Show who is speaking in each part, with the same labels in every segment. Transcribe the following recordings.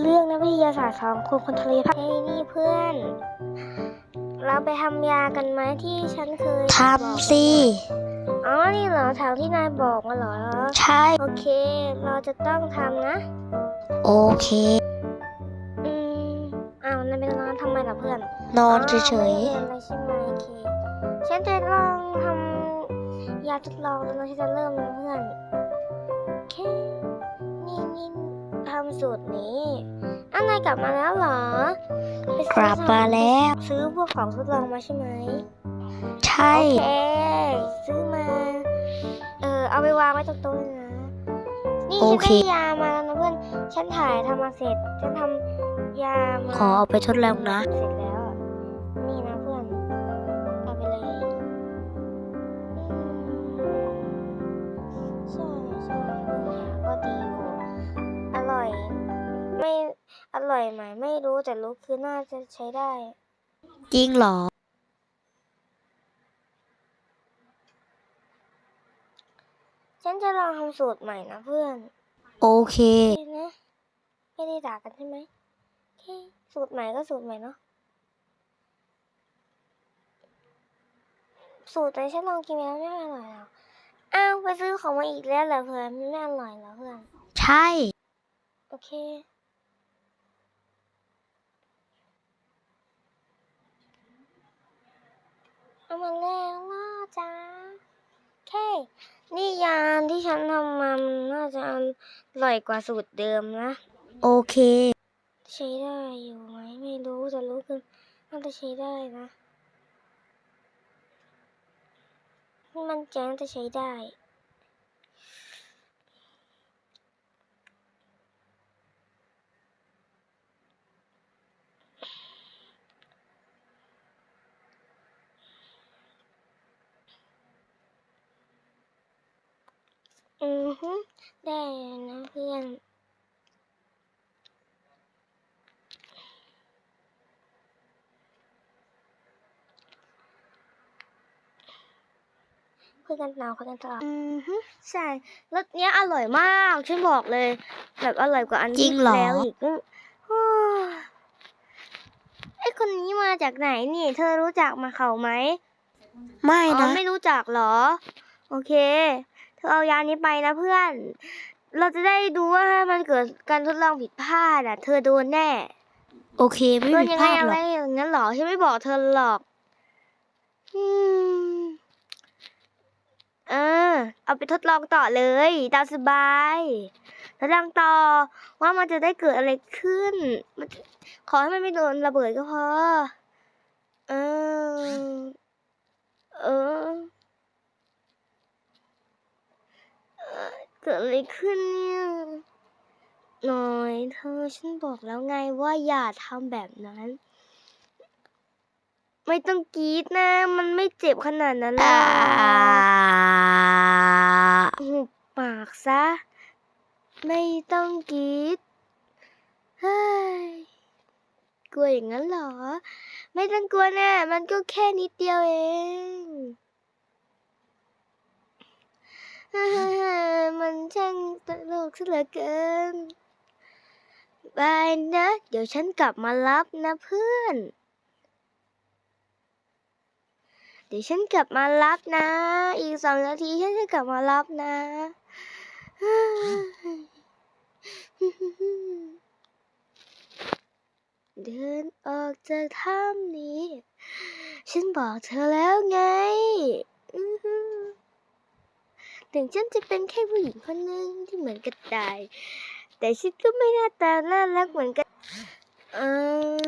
Speaker 1: เรื่องนักวิทยาศาสตร์สองคนคนทะเลพักเฮ้ยนี่เพื่อน เราไปทำยากันไหมที่ฉันเคย
Speaker 2: ท
Speaker 1: บอกำ
Speaker 2: สิ
Speaker 1: อ๋อ นี่เหรอทางที่นายบอกมาเหรอ
Speaker 2: ใช่
Speaker 1: โอเค เราจะต้องทำนะ
Speaker 2: โอเค
Speaker 1: อืมอ้าวนายเป็นร้านทำไมล่ะเพื่อน
Speaker 2: นอนเฉย
Speaker 1: ไม่ได้เรียนอะไรใช่ไหมโอเคฉันจะลองทำยาทดลองแล้วนะฉันจะเริ่มนะเพื่อนโอเคนี่นี่ทำสูตรนี้อ้าวนายกลับมาแล้วเหรอไป
Speaker 2: ๆก
Speaker 1: ซื้อ
Speaker 2: ลับมาแล้ว
Speaker 1: ซื้อพวกของทดลองมาใช่ไหม
Speaker 2: ใช่
Speaker 1: โอเค ซื้อมา เออเอาไปวางไว้ตรงโต๊ะเลยนะ นี่
Speaker 2: โอ
Speaker 1: ฉัน
Speaker 2: เค
Speaker 1: ได้ยามาแล้วนะเพื่อน ฉันถ่ายทำมาเสร็จ ฉันทำยามา
Speaker 2: ขอเอาไปทดลองนะ
Speaker 1: เสร็จแล้ว ร่อยไหมไม่รู้แต่รู้คือน่าจะใช้ได้
Speaker 2: จริงเหรอ
Speaker 1: ฉันจะลองทำสูตรใหม่นะเพื่อน
Speaker 2: โอเค
Speaker 1: โอเคนะไม่ได้ด่ากันใช่ไหมโอเคสูตรใหม่ก็สูตรใหม่เนาะสูตรไหนฉันลองกินไปแล้วไม่อร่อยหรอกอ้าวไปซื้อของมาอีกแล้วเหรอเพื่อนมันไม่อร่อยเหรอเพื่อน
Speaker 2: ใช่
Speaker 1: โอเค เอามาแล้วล่ะจ้าโอเค นี่ยานที่ฉันทำมามันน่าจะอร่อยกว่าสูตรเดิมนะ
Speaker 2: โอเค
Speaker 1: ใช้ได้อยู่ไหมไม่รู้แต่รู้คือน่าจะใช้ได้นะ มันแจ้งจะใช้ได้ อือฮึได้นะเพื่อนคุยกันนานคุยกันตลอดอือฮึใช่รสเนี้ยอร่อยมากฉันบอกเลย แบบอร่อยกว่าอัน
Speaker 2: จริ
Speaker 1: ที่
Speaker 2: งเหรอ
Speaker 1: แล้วอีกอืมโอ้ยไอคนนี้มาจากไหนนี่ เธอรู้จักมาเขาไหม
Speaker 2: ไม่
Speaker 1: อ๋อ
Speaker 2: นะ
Speaker 1: ไม่รู้จักเหรอ โอเคเธ อเอายานี้ไปนะเพื่อน เราจะได้ดูว่าถ้ามันเกิดการทดลองผิดพลาดอะ เธอโดนแน่
Speaker 2: โอเค ไม่
Speaker 1: โดน
Speaker 2: มี
Speaker 1: ยัง
Speaker 2: พ
Speaker 1: ไง
Speaker 2: ลาด
Speaker 1: อะ
Speaker 2: หร
Speaker 1: ไร
Speaker 2: อก
Speaker 1: อย่างนั้นเหรอฉันไม่บอกเธอหรอกอืมเออ เอาไปทดลองต่อเลยตามสบายทดลองต่อว่ามันจะได้เกิดอะไรขึ้น มันจะขอให้มันไม่โดนระเบิดก็พอ เออ เออเอ่ อเกิดอะไรขึ้นเนี่ยหน่อยเธอฉันบอกแล้วไงว่าอย่าทำแบบนั้น ไม่ต้องกรีดนะ มันไม่เจ็บขนาดนั้นหร
Speaker 2: อ่า
Speaker 1: อกหุบปากซะ ไม่ต้องกรีดเฮ้ยกลัวอย่างนั้นเหรอ ไม่ต้องกลัวนะ มันก็แค่นิดเดียวเอง ฮ่าฮ่าฮ่ามันช่างตลกซะเหลือเกินบายนะ เดี๋ยวฉันกลับมารับนะเพื่อน เดี๋ยวฉันกลับมารับนะ อีกสองนาทีฉันจะกลับมารับนะเดินออกจากถ้ำนี้ ฉันบอกเธอแล้วไง ถึงฉันจะเป็นแค่ผู้หญิงคนหนึ่งที่เหมือนกระต่าย แต่ฉันก็ไม่หน้าตาน่ารักเหมือนกันเออ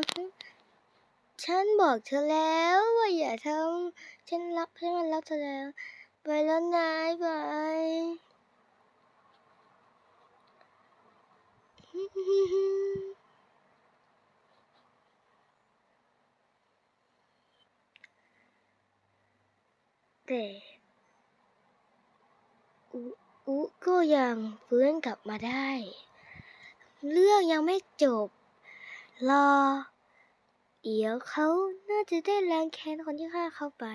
Speaker 1: ฉันบอกเธอแล้วว่าอย่าทำฉันรักฉันมันรักเธอแล้ว ไปแล้วนายบายแต่ อุก็ยังฟื้นกลับมาได้ เรื่องยังไม่จบ รอ เดี๋ยวเขาน่าจะได้แรงแค้นคนที่ฆ่าเขาไป